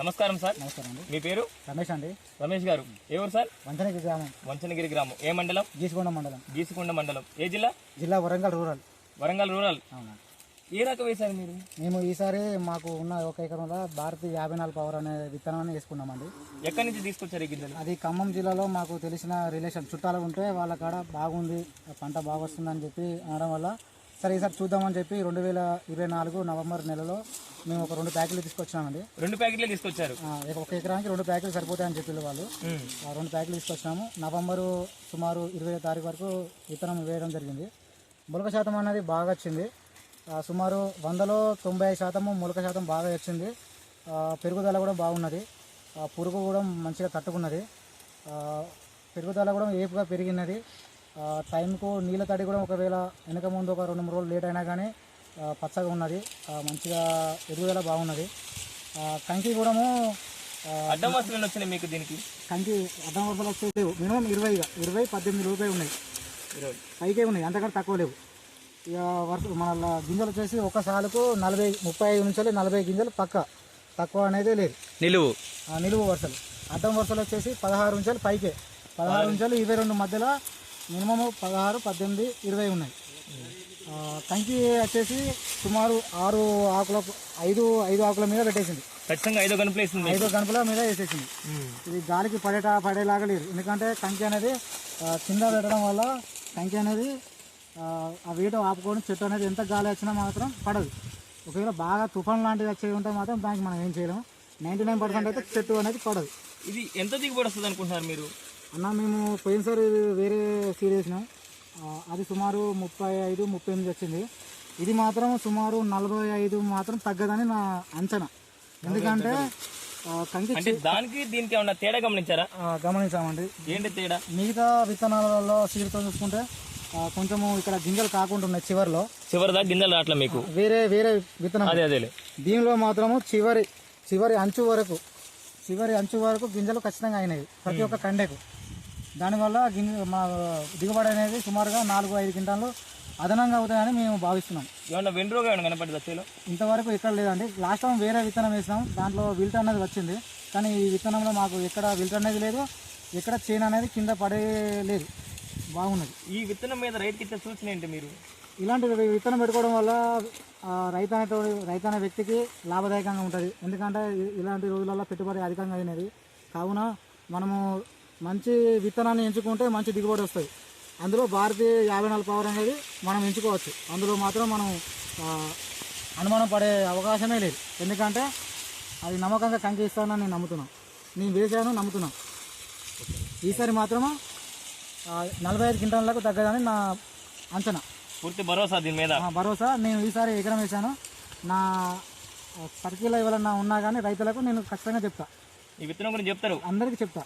నమస్కారం సార్. నమస్కారం అండి. మీ పేరు? రమేష్ అండి. రమేష్ గారు. ఏ ఊరు సార్? వంచనకి గ్రామం. వంచనగిరి గ్రామం. ఏ మండలం? గీసుకొండ మండలం. గీసుకొండ మండలం. ఏ జిల్లా? జిల్లా వరంగల్ రూరల్. వరంగల్ రూరల్. అవునా. ఏ రకం వేశారు మీరు? మేము ఈసారి మాకు ఉన్న ఒక ఎకరంలో భారతి యాభై నాలుగు పవర్ అనే విత్తనాన్ని వేసుకున్నామండి. ఎక్కడి నుంచి తీసుకొచ్చారు ఈ గింజలు? అది ఖమ్మం జిల్లాలో మాకు తెలిసిన రిలేషన్. చుట్టాలు ఉంటే వాళ్ళ కాడ బాగుంది పంట బాగా వస్తుందని చెప్పి అనడం వల్ల సరే ఈసారి చూద్దామని చెప్పి రెండు వేల ఇరవై నాలుగు నవంబర్ నెలలో మేము ఒక రెండు ప్యాకెట్లు తీసుకొచ్చినామండి. రెండు ప్యాకెట్లే తీసుకొచ్చారు. ఆ, ఒక ఎకరానికి రెండు ప్యాకెట్లు సరిపోతాయని చెప్పి వాళ్ళు. ఆ రెండు ప్యాకెట్లు తీసుకొచ్చినాము. నవంబరు సుమారు ఇరవై తారీఖు వరకు విత్తనం వేయడం జరిగింది. మొలక శాతం అనేది బాగా వచ్చింది. ఆ, సుమారు వందలో తొంభై ఐదు శాతము మొలక శాతం బాగా వచ్చింది. ఆ, పెరుగుదల కూడా బాగున్నది. ఆ, పురుగు కూడా మంచిగా తట్టుకున్నది. ఆ, పెరుగుదల కూడా ఏపుగా పెరిగినది. టైంకు నీళ్ళ తడి కూడా ఒకవేళ వెనక ముందు ఒక రెండు మూడు రోజులు లేట్ అయినా కానీ పచ్చగా ఉన్నది. మంచిగా ఎదుగుదల బాగున్నది. కంకి కూడా అడ్డం వస్తువులు వచ్చినాయి మీకు దీనికి? కంకి అర్థం వరసలు వచ్చేసి లేవు. మినిమం ఇరవైగా ఇరవై పద్దెనిమిది రూపాయలు ఉన్నాయి. ఇరవై. పైకే ఉన్నాయి. అంతకంటే తక్కువ లేవు. ఇక వరుస మన గింజలు వచ్చేసి ఒక సాలుకు నలభై ముప్పై ఐదు నుంచి నలభై గింజలు పక్క. తక్కువ అనేది లేదు. నిలువు. నిలువు వరుసలు. అడ్డం వరుసలు వచ్చేసి పదహారు నుంచి పైకే. పదహారు నుంచి ఇరవై రెండు మధ్యలో మినిమం పదహారు పద్దెనిమిది ఇరవై ఉన్నాయి. కంకి వచ్చేసి సుమారు ఆరు ఆకుల ఐదు ఐదు ఆకుల మీద పెట్టేసింది. ఖచ్చితంగా ఐదో కనిపిస్తుంది ఐదో గణపుల మీద వేసేసింది. ఇది గాలికి పడేట పడేలాగా లేదు. ఎందుకంటే కంకి అనేది కింద పెట్టడం వల్ల కంకి అనేది ఆ, వేట ఆపుకొని చెట్టు అనేది ఎంత గాలి వచ్చినా మాత్రం పడదు. ఒకవేళ బాగా తుఫాన్ లాంటిది వచ్చేది ఉంటే మాత్రం దానికి మనం ఏం చేయలేము. నైంటీ నైన్ పర్సెంట్ అయితే చెట్టు అనేది పడదు. ఇది ఎంత దిగుబడి వస్తుంది అనుకుంటున్నారు మీరు? అన్న మేము పోయినసారి వేరే సీడ్ వేసినాం. అది సుమారు ముప్పై ఐదు ముప్పై ఎనిమిది వచ్చింది. ఇది మాత్రం సుమారు నలభై ఐదు మాత్రం తగ్గదని నా అంచనా. ఎందుకంటే అంటే దానికి దీనికి ఏమన్నా తేడా గమనించారా? గమనించామండి. ఏంటి తేడా? మిగతా విత్తనాలలో సీడ్తో చూసుకుంటే కొంచెము ఇక్కడ గింజలు కాకుండా ఉన్నాయి చివరిలో. చివరి దాకా గింజలు రావట్లే మీకు? వేరే వేరే విత్తనం. అదే దీనిలో మాత్రము చివరి చివరి అంచు వరకు చివరి అంచు వరకు గింజలు ఖచ్చితంగా అయినాయి ప్రతి ఒక్క కండెకు. దానివల్ల గింజ మా దిగుబడి అనేది సుమారుగా నాలుగు ఐదు క్వింటాలు అదనంగా అవుతాయని మేము భావిస్తున్నాం. ఏమన్నా వెండ్రోగా ఏమన్నా కనపడింది వచ్చేలో ఇంతవరకు ఎక్కడ లేదండి. లాస్ట్ టైం వేరే విత్తనం వేసినాం. దాంట్లో విల్ట్ అనేది వచ్చింది. కానీ ఈ విత్తనంలో మాకు ఎక్కడ విల్ట్ అనేది లేదు. ఎక్కడ చేను అనేది కింద పడే లేదు. బాగున్నది. ఈ విత్తనం మీద రైతుకి ఇచ్చే సూచన ఏంటి మీరు? ఇలాంటి విత్తనం పెట్టుకోవడం వల్ల రైతు అనేటువంటి రైతు అనే వ్యక్తికి లాభదాయకంగా ఉంటుంది. ఎందుకంటే ఇలాంటి రోజులలో పెట్టుబడి అధికంగా అయినది. కావున మనము మంచి విత్తనాన్ని ఎంచుకుంటే మంచి దిగుబడి వస్తుంది. అందులో భారతీయ యాభై నాలుగు పవర్ అనేది మనం ఎంచుకోవచ్చు. అందులో మాత్రం మనం అనుమానం పడే అవకాశమే లేదు. ఎందుకంటే అది నమ్మకంగా కంకి ఇస్తానని నేను నమ్ముతున్నాను నేను వేసాను నమ్ముతున్నాను ఈసారి మాత్రము నలభై ఐదు క్వింటాలకు తగ్గదని నా అంచనా. పూర్తి భరోసా దీని మీద? భరోసా. నేను ఈసారి ఎకరం వేశాను. నా సర్కిల్ ఎవరన్నా ఉన్నా కానీ రైతులకు నేను ఖచ్చితంగా చెప్తా. ఈ విత్తనం గురించి చెప్తారు? అందరికీ చెప్తా.